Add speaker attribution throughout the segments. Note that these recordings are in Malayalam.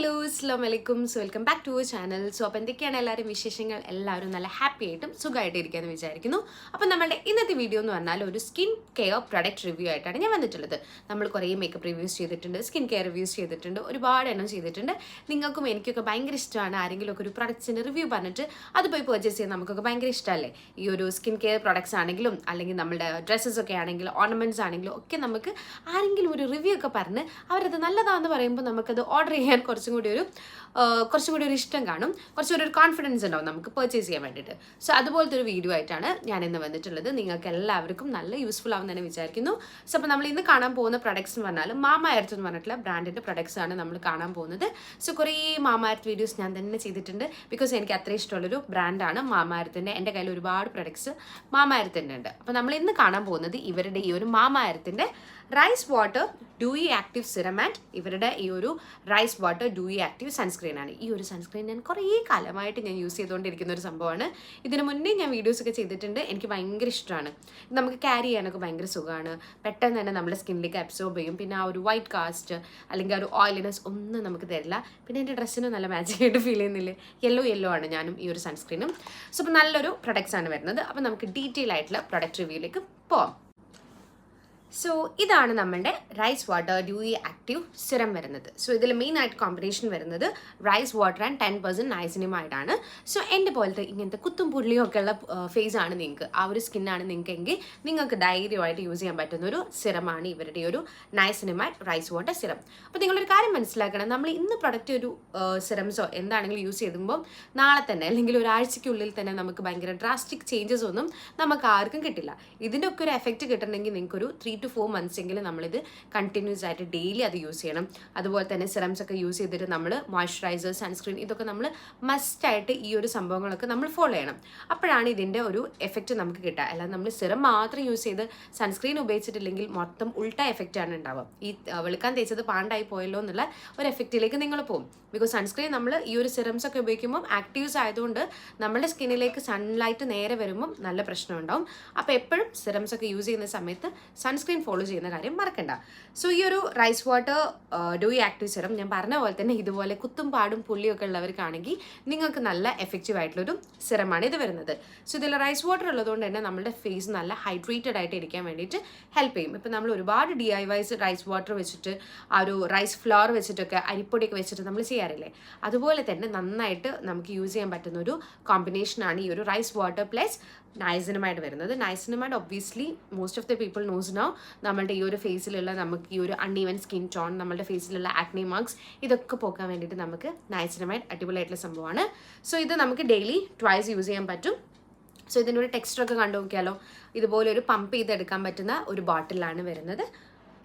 Speaker 1: ഹലോ അസ്ലാം വലൈക്കും so welcome back to channel so അപ്പോൾ എന്തൊക്കെയാണ് എല്ലാവരും വിശേഷങ്ങൾ? എല്ലാവരും നല്ല ഹാപ്പി ആയിട്ടും സുഖമായിട്ട് വിചാരിക്കുന്നു. അപ്പോൾ നമ്മുടെ ഇന്നത്തെ വീഡിയോ എന്ന് പറഞ്ഞാൽ ഒരു സ്കിൻ കെയർ പ്രൊഡക്റ്റ് റിവ്യൂ ആയിട്ടാണ് ഞാൻ വന്നിട്ടുള്ളത്. നമ്മൾ കുറേ മേക്കപ്പ് റിവ്യൂസ് ചെയ്തിട്ടുണ്ട് സ്കിൻ കെയർ റിവ്യൂസ് ചെയ്തിട്ടുണ്ട് ഒരുപാട് എണ്ണം ചെയ്തിട്ടുണ്ട്. നിങ്ങൾക്കും എനിക്കൊക്കെ ഭയങ്കര ഇഷ്ടമാണ് ആരെങ്കിലും ഒക്കെ ഒരു പ്രൊഡക്ട്സിന്റെ റിവ്യൂ പറഞ്ഞിട്ട് അത് പോയി പർച്ചേസ് ചെയ്യാൻ നമുക്കൊക്കെ ഭയങ്കര ഇഷ്ടമല്ലേ? ഈ ഒരു സ്കിൻ കെയർ പ്രൊഡക്ട്സ് ആണെങ്കിലും അല്ലെങ്കിൽ നമ്മുടെ ഡ്രസ്സസ് ഒക്കെ ആണെങ്കിലും ഓർണമെന്റ്സ് ആണെങ്കിലും ഒക്കെ നമുക്ക് ആരെങ്കിലും ഒരു റിവ്യൂ ഒക്കെ പറഞ്ഞ് അവരത് നല്ലതാണെന്ന് പറയുമ്പോൾ നമുക്കത് ഓർഡർ ചെയ്യാൻ കുറച്ചും കൂടി ഒരു കുറച്ചും കൂടി ഒരു ഇഷ്ടം കാണും. കുറച്ചും കൂടി ഒരു കോൺഫിഡൻസ് ഉണ്ടാവും നമുക്ക് പർച്ചേസ് ചെയ്യാൻ വേണ്ടിയിട്ട്. സോ അതുപോലത്തെ ഒരു വീഡിയോ ആയിട്ടാണ് ഞാൻ ഇന്ന് വന്നിട്ടുള്ളത്. നിങ്ങൾക്ക് എല്ലാവർക്കും നല്ല യൂസ്ഫുൾ ആവും തന്നെ വിചാരിക്കുന്നു. സോ അപ്പോൾ നമ്മൾ ഇന്ന് കാണാൻ പോകുന്ന പ്രൊഡക്ട്സ് എന്ന് പറഞ്ഞാൽ മാമ എർത്ത് എന്ന് പറഞ്ഞിട്ടുള്ള ബ്രാൻഡിന്റെ പ്രൊഡക്ട്സ് ആണ് നമ്മൾ കാണാൻ പോകുന്നത്. സോ കുറേ മാമ എർത്ത് വീഡിയോസ് ഞാൻ തന്നെ ചെയ്തിട്ടുണ്ട്. ബിക്കോസ് എനിക്ക് അത്ര ഇഷ്ടമുള്ളൊരു ബ്രാൻഡാണ് മാമ എർത്തിന്റെ എന്റെ കയ്യിൽ ഒരുപാട് പ്രൊഡക്ട്സ് മാമ എർത്തിന്റെ ഉണ്ട്. അപ്പോൾ നമ്മൾ ഇന്ന് കാണാൻ പോകുന്നത് ഇവരുടെ ഈ ഒരു മാമ എർത്തിന്റെ rice water dewy active serum ഇവരുടെ ഈ ഒരു rice water dewy active sunscreen ആണ്. ഈ ഒരു സൺസ്ക്രീൻ ഞാൻ കുറേ കാലമായിട്ട് ഞാൻ യൂസ് ചെയ്തുകൊണ്ടിരിക്കുന്ന ഒരു സംഭവമാണ്. ഇതിനു മുന്നേ ഞാൻ വീഡിയോസൊക്കെ ചെയ്തിട്ടുണ്ട്. എനിക്ക് ഭയങ്കര ഇഷ്ടമാണ്. നമുക്ക് ക്യാരി ചെയ്യാനൊക്കെ ഭയങ്കര സുഖമാണ്. പെട്ടെന്ന് തന്നെ നമ്മുടെ സ്കിന്നിലേക്ക് അബ്സോർബ് ചെയ്യും. പിന്നെ ആ ഒരു വൈറ്റ് കാസ്റ്റ് അല്ലെങ്കിൽ ആ ഒരു ഓയിലിനെസ് ഒന്നും നമുക്ക് തരില്ല. പിന്നെ എന്റെ ഡ്രസ്സിന് നല്ല മാച്ചിങ് ആയിട്ട് ഫീൽ ചെയ്യുന്നില്ലേ? യെല്ലോ യെല്ലോ ആണ് ഞാനും ഈ ഒരു സൺസ്ക്രീനും സോ അപ്പോൾ നല്ലൊരു പ്രൊഡക്ട്സ് ആണ് വരുന്നത്. അപ്പോൾ നമുക്ക് ഡീറ്റെയിൽ ആയിട്ടുള്ള പ്രൊഡക്റ്റ് റിവ്യൂയിലേക്ക് പോവാം. സോ ഇതാണ് നമ്മളുടെ rice water dewy active serum വരുന്നത്. സോ ഇതിൽ മെയിൻ ആയിട്ട് കോമ്പിനേഷൻ വരുന്നത് rice water and ten percent നൈസിനുമായിട്ടാണ് so എന്റെ പോലത്തെ ഇങ്ങനത്തെ കുത്തും പുള്ളിയും ഒക്കെ ഉള്ള ഫേസ് ആണ് നിങ്ങൾക്ക്. ആ ഒരു സ്കിന്നാണ് നിങ്ങൾക്കെങ്കിൽ നിങ്ങൾക്ക് ധൈര്യമായിട്ട് യൂസ് ചെയ്യാൻ പറ്റുന്ന ഒരു സിറമാണ് ഇവരുടെ ഒരു നൈസിനുമായി റൈസ് വാട്ടർ സിറം അപ്പോൾ നിങ്ങളൊരു കാര്യം മനസ്സിലാക്കണം. നമ്മൾ ഇന്ന് പ്രൊഡക്റ്റ് ഒരു സിറംസോ എന്താണെങ്കിലും യൂസ് ചെയ്യുമ്പോൾ നാളെ തന്നെ അല്ലെങ്കിൽ ഒരാഴ്ചയ്ക്കുള്ളിൽ തന്നെ നമുക്ക് ഭയങ്കര ഡ്രാസ്റ്റിക് ചേഞ്ചസ് ഒന്നും നമുക്ക് ആർക്കും കിട്ടില്ല. ഇതിന്റെ ഒക്കെ ഒരു എഫക്റ്റ് കിട്ടണമെങ്കിൽ നിങ്ങൾക്കൊരു ത്രീ ടു ഫോർ മന്ത്സ് എങ്കിലും നമ്മളിത് കണ്ടിന്യൂസ് ആയിട്ട് ഡെയിലി അത് യൂസ് ചെയ്യണം. അതുപോലെ തന്നെ സിറംസ് ഒക്കെ യൂസ് ചെയ്തിട്ട് നമ്മൾ മോയ്സ്ചറൈസർ സൺസ്ക്രീൻ ഇതൊക്കെ നമ്മൾ മസ്റ്റായിട്ട് ഈ ഒരു സംഭവങ്ങളൊക്കെ നമ്മൾ ഫോളോ ചെയ്യണം. അപ്പോഴാണ് ഇതിന്റെ ഒരു എഫക്റ്റ് നമുക്ക് കിട്ടുക. അല്ലാതെ നമ്മൾ സിറം മാത്രം യൂസ് ചെയ്ത് സൺസ്ക്രീൻ ഉപയോഗിച്ചിട്ടില്ലെങ്കിൽ മൊത്തം ഉൾട്ട എഫക്റ്റാണ് ഉണ്ടാവുക. ഈ വെളുക്കാൻ തേച്ചത് പാണ്ടായി പോയല്ലോ എന്നുള്ള ഒരു എഫക്റ്റിലേക്ക് നിങ്ങൾ പോകും. ബിക്കോസ് സൺസ്ക്രീൻ നമ്മൾ ഈ ഒരു സിറംസ് ഒക്കെ ഉപയോഗിക്കുമ്പോൾ ആക്റ്റീവ്സ് ആയതുകൊണ്ട് നമ്മുടെ സ്കിന്നിലേക്ക് സൺലൈറ്റ് നേരെ വരുമ്പം നല്ല പ്രശ്നം ഉണ്ടാവും. അപ്പോൾ എപ്പോഴും സിറംസ് ഒക്കെ യൂസ് ചെയ്യുന്ന സമയത്ത് സൺസ്ക്രീൻ ഫോളോ ചെയ്യുന്ന കാര്യം മറക്കണ്ട. സോ ഈ ഒരു rice water dewy active serum ഞാൻ പറഞ്ഞ പോലെ തന്നെ ഇതുപോലെ കുത്തും പാടും പുള്ളിയൊക്കെ ഉള്ളവർക്കാണെങ്കിൽ നിങ്ങൾക്ക് നല്ല എഫക്റ്റീവ് ആയിട്ടുള്ളൊരു സിറമാണ് ഇത് വരുന്നത്. സോ ഇതിൽ റൈസ് വാട്ടർ ഉള്ളതുകൊണ്ട് തന്നെ നമ്മുടെ ഫേസ് നല്ല ഹൈഡ്രേറ്റഡ് ആയിട്ട് ഇരിക്കാൻ വേണ്ടിയിട്ട് ഹെൽപ്പ് ചെയ്യും. ഇപ്പം നമ്മൾ ഒരുപാട് D I Ys rice water വെച്ചിട്ട് ആ ഒരു റൈസ് ഫ്ലവർ വെച്ചിട്ടൊക്കെ അരിപ്പൊടിയൊക്കെ വെച്ചിട്ട് നമ്മൾ ചെയ്യാറില്ലേ? അതുപോലെ തന്നെ നന്നായിട്ട് നമുക്ക് യൂസ് ചെയ്യാൻ പറ്റുന്ന ഒരു കോമ്പിനേഷനാണ് ഈ ഒരു റൈസ് വാട്ടർ പ്ലസ് നൈസിനുമായിട്ട് വരുന്നത്. നൈസിനമായിട്ട് obviously most of the people knows no നമ്മളുടെ ഈ ഒരു ഫേസിലുള്ള നമുക്ക് ഈ ഒരു അൺഈവൻ സ്കിൻ ടോൺ നമ്മളുടെ ഫേസിലുള്ള ആക്നി മാർക്സ് ഇതൊക്കെ പോക്കാൻ വേണ്ടിയിട്ട് നമുക്ക് നൈസിനമായിട്ട് അടിപൊളിയായിട്ടുള്ള സംഭവമാണ് സോ ഇത് നമുക്ക് ഡെയിലി ട്വൈസ് യൂസ് ചെയ്യാൻ പറ്റും. സോ ഇതിന്റെ ഒരു ടെക്സ്ചർ ഒക്കെ കണ്ടു നോക്കിയാലോ? ഇതുപോലെ ഒരു പമ്പ് ചെയ്തെടുക്കാൻ പറ്റുന്ന ഒരു ബോട്ടിലാണ് വരുന്നത്.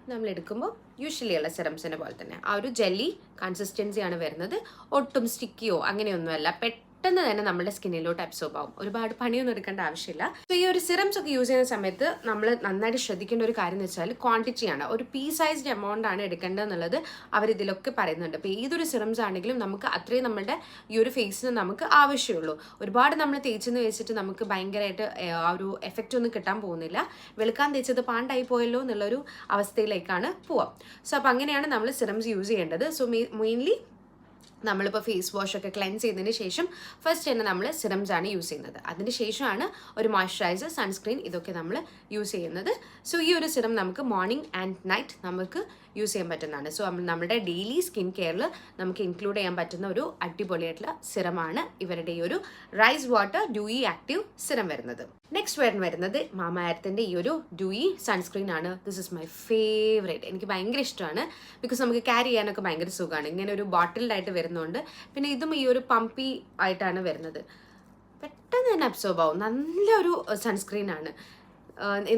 Speaker 1: നമ്മൾ എടുക്കുമ്പോൾ യൂഷ്വലി ഉള്ള സെറംസിനെ പോലെ തന്നെ. ആ ഒരു ജെല്ലി കൺസിസ്റ്റൻസിയാണ് വരുന്നത്. ഒട്ടും സ്റ്റിക്കിയോ അങ്ങനെയൊന്നുമല്ല. പെട്ടെന്ന് തന്നെ നമ്മുടെ സ്കിന്നിലോട്ട് അബ്സോർബ് ആവും. ഒരുപാട് പണിയൊന്നും എടുക്കേണ്ട ആവശ്യമില്ല. സോ ഈ ഒരു സിറംസ് ഒക്കെ യൂസ് ചെയ്യുന്ന സമയത്ത് നമ്മൾ നന്നായിട്ട് ശ്രദ്ധിക്കേണ്ട ഒരു കാര്യം എന്ന് വെച്ചാൽ ക്വാണ്ടിറ്റിയാണ് ഒരു പീ സൈസ്ഡ് എമൗണ്ട് ആണ് എടുക്കേണ്ടതെന്നുള്ളത് അവരിതിലൊക്കെ പറയുന്നുണ്ട്. അപ്പോൾ ഏതൊരു സിറംസ് ആണെങ്കിലും നമുക്ക് അത്രയും നമ്മുടെ ഈ ഒരു ഫേസിന് നമുക്ക് ആവശ്യമുള്ളൂ. ഒരുപാട് നമ്മൾ തേച്ചെന്ന് വെച്ചിട്ട് നമുക്ക് ഭയങ്കരമായിട്ട് ആ ഒരു എഫക്റ്റ് ഒന്നും കിട്ടാൻ പോകുന്നില്ല. വെളുക്കാൻ തേച്ചത് പാണ്ടായി പോയല്ലോ എന്നുള്ളൊരു അവസ്ഥയിലേക്കാണ് പോവാം. സോ അപ്പോൾ അങ്ങനെയാണ് നമ്മൾ സിറംസ് യൂസ് ചെയ്യേണ്ടത്. സോ മെയിൻലി നമ്മളിപ്പോൾ ഫേസ് വാഷ് ഒക്കെ ക്ലെൻസ് ചെയ്തതിന് ശേഷം ഫസ്റ്റ് തന്നെ നമ്മൾ സിറംസ് ആണ് യൂസ് ചെയ്യുന്നത്. അതിന് ശേഷമാണ് ഒരു മോയ്സ്ചറൈസർ സൺസ്ക്രീൻ ഇതൊക്കെ നമ്മൾ യൂസ് ചെയ്യുന്നത്. സോ ഈ ഒരു സിറം നമുക്ക് മോർണിംഗ് ആൻഡ് നൈറ്റ് നമുക്ക് യൂസ് ചെയ്യാൻ പറ്റുന്നതാണ്. സോ നമ്മുടെ ഡെയിലി സ്കിൻ കെയറിൽ നമുക്ക് ഇൻക്ലൂഡ് ചെയ്യാൻ പറ്റുന്ന ഒരു അടിപൊളിയായിട്ടുള്ള സിറമാണ് ഇവരുടെ ഈ ഒരു rice water dewy active serum വരുന്നത്. നെക്സ്റ്റ് വരുന്ന വരുന്നത് മാമായത്തിന്റെ ഈ ഒരു ഡ്യൂയി സൺസ്ക്രീൻ ആണ്. ദിസ് ഇസ് മൈ ഫേവറേറ്റ് എനിക്ക് ഭയങ്കര ഇഷ്ടമാണ്. ബിക്കോസ് നമുക്ക് ക്യാരി ചെയ്യാനൊക്കെ ഭയങ്കര സുഖമാണ്. ഇങ്ങനെ ഒരു ബോട്ടിൽഡായിട്ട് വരുന്നുണ്ട് പിന്നെ ഇതും ഈ ഒരു പമ്പി ആയിട്ടാണ് വരുന്നത്. പെട്ടെന്ന് തന്നെ അബ്സോർബ് ആവും. നല്ലൊരു സൺസ്ക്രീൻ ആണ്.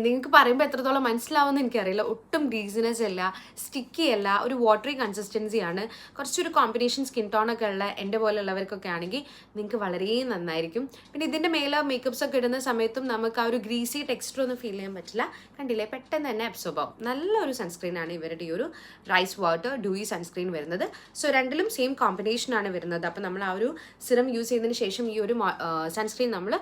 Speaker 1: നിങ്ങൾക്ക് പറയുമ്പോൾ എത്രത്തോളം മനസ്സിലാവുമെന്ന് എനിക്കറിയില്ല. ഒട്ടും ഗ്രീസിനെസ് അല്ല സ്റ്റിക്കി അല്ല ഒരു വാട്ടറി കൺസിസ്റ്റൻസിയാണ് കുറച്ചൊരു കോമ്പിനേഷൻ സ്കിൻ ടോൺ ഒക്കെ ഉള്ള എന്റെ പോലെയുള്ളവർക്കൊക്കെ ആണെങ്കിൽ നിങ്ങൾക്ക് വളരെ നന്നായിരിക്കും. പിന്നെ ഇതിന്റെ മേലെ മേക്കപ്പ്സ് ഒക്കെ ഇടുന്ന സമയത്തും നമുക്ക് ആ ഒരു ഗ്രീസി ടെക്സ്റ്റർ ഒന്നും ഫീൽ ചെയ്യാൻ പറ്റില്ല. കണ്ടില്ലേ? പെട്ടെന്ന് തന്നെ അബ്സോർബ് ആവും. നല്ലൊരു സൺസ്ക്രീൻ ആണ് ഇവരുടെ ഈ ഒരു റൈസ് വാട്ടർ ഡൂയി സൺസ്ക്രീൻ വരുന്നത്. സോ രണ്ടിലും സെയിം കോമ്പിനേഷൻ ആണ് വരുന്നത്. അപ്പോൾ നമ്മൾ ആ ഒരു സിറം യൂസ് ചെയ്തതിന് ശേഷം ഈ ഒരു സൺസ്ക്രീൻ നമ്മൾ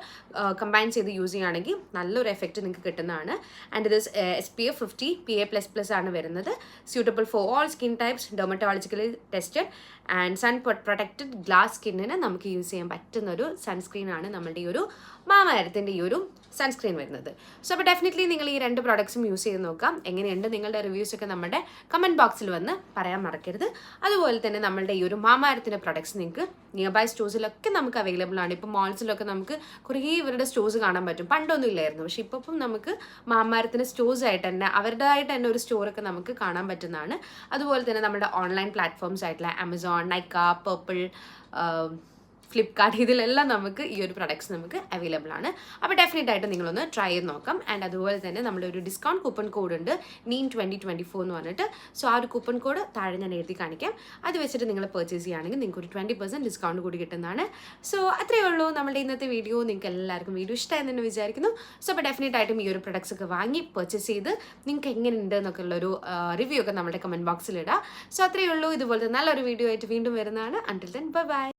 Speaker 1: കമ്പൈൻ ചെയ്ത് യൂസ് ചെയ്യുകയാണെങ്കിൽ നല്ലൊരു എഫക്റ്റ് നിങ്ങൾക്ക് കിട്ടുന്നതാണ്. ആൻഡ് ഇത് S P F fifty P A plus plus ആണ് വരുന്നത്. Suitable for all skin types dermatologically tested and sun protected glass സ്കിന്നിന് നമുക്ക് യൂസ് ചെയ്യാൻ പറ്റുന്ന ഒരു സൺസ്ക്രീനാണ് നമ്മളുടെ ഈ ഒരു മാമാരത്തിന്റെ ഈ ഒരു സൺസ്ക്രീൻ വരുന്നത്. സോ അപ്പോൾ ഡെഫിനറ്റ്ലി നിങ്ങൾ ഈ രണ്ട് പ്രോഡക്ട്സും യൂസ് ചെയ്ത് നോക്കാം. എങ്ങനെയുണ്ട് നിങ്ങളുടെ റിവ്യൂസ് ഒക്കെ നമ്മുടെ കമന്റ് ബോക്സിൽ വന്ന് പറയാൻ മറക്കരുത്. അതുപോലെ തന്നെ നമ്മളുടെ ഈ ഒരു മാമാരത്തിന്റെ പ്രോഡക്ട്സ് നിങ്ങൾക്ക് നിയർ ബൈ സ്റ്റോഴ്സിലൊക്കെ നമുക്ക് അവൈലബിൾ ആണ്. ഇപ്പോൾ മോൾസിലൊക്കെ നമുക്ക് കുറേ ഇവരുടെ സ്റ്റോഴ്സ് കാണാൻ പറ്റും. പണ്ടൊന്നും ഇല്ലായിരുന്നു. പക്ഷേ ഇപ്പം നമുക്ക് മാമാരത്തിന്റെ സ്റ്റോഴ്സ് ആയിട്ട് തന്നെ അവരുടേതായിട്ട് തന്നെ ഒരു സ്റ്റോറൊക്കെ നമുക്ക് കാണാൻ പറ്റുന്നതാണ്. അതുപോലെ തന്നെ നമ്മുടെ ഓൺലൈൻ പ്ലാറ്റ്ഫോംസ് ആയിട്ടുള്ള ആമസോൺ നൈക്ക പേർപ്പിൾ ഫ്ലിപ്കാർട്ട് ഇതിലെല്ലാം നമുക്ക് ഈ ഒരു പ്രൊഡക്ട്സ് നമുക്ക് അവൈലബിൾ ആണ്. അപ്പോൾ ഡെഫിനറ്റ് ആയിട്ട് നിങ്ങളൊന്ന് ട്രൈ ചെയ്ത് നോക്കാം. ആൻഡ് അതുപോലെ തന്നെ നമ്മുടെ ഒരു ഡിസ്കൗണ്ട് കൂപ്പൺ കോഡ് ഉണ്ട്. നീൻ ട്വന്റി ട്വന്റി ഫോർ എന്ന് പറഞ്ഞിട്ട്. സോ ആ ഒരു കൂപ്പൺ കോഡ് താഴെ ഞാൻ എഴുതി കാണിക്കാം. അത് വെച്ചിട്ട് നിങ്ങൾ പർച്ചേസ് ചെയ്യുകയാണെങ്കിൽ നിങ്ങൾക്ക് ഒരു ട്വന്റി പെർസെന്റ് ഡിസ്കൗണ്ട് കൂടി കിട്ടുന്നതാണ്. സോ അത്രയേ ഉള്ളൂ നമ്മുടെ ഇന്നത്തെ വീഡിയോ നിങ്ങൾക്ക് എല്ലാവർക്കും വീഡിയോ ഇഷ്ടമായി തന്നെ വിചാരിക്കുന്നു. സോ അപ്പോൾ ഡെഫിനറ്റ് ആയിട്ടും ഈ ഒരു പ്രൊഡക്ട്സ് ഒക്കെ വാങ്ങി പർച്ചേസ് ചെയ്ത് നിങ്ങൾക്ക് എങ്ങനെയുണ്ട് എന്നൊക്കെ ഉള്ളൊരു റിവ്യൂ ഒക്കെ നമ്മുടെ കമന്റ് ബോക്സിൽ ഇടാം. സോ അത്രയേ ഉള്ളൂ. ഇതുപോലത്തെ നല്ലൊരു വീഡിയോ ആയിട്ട് വീണ്ടും വരുന്നതാണ്. Until then bye bye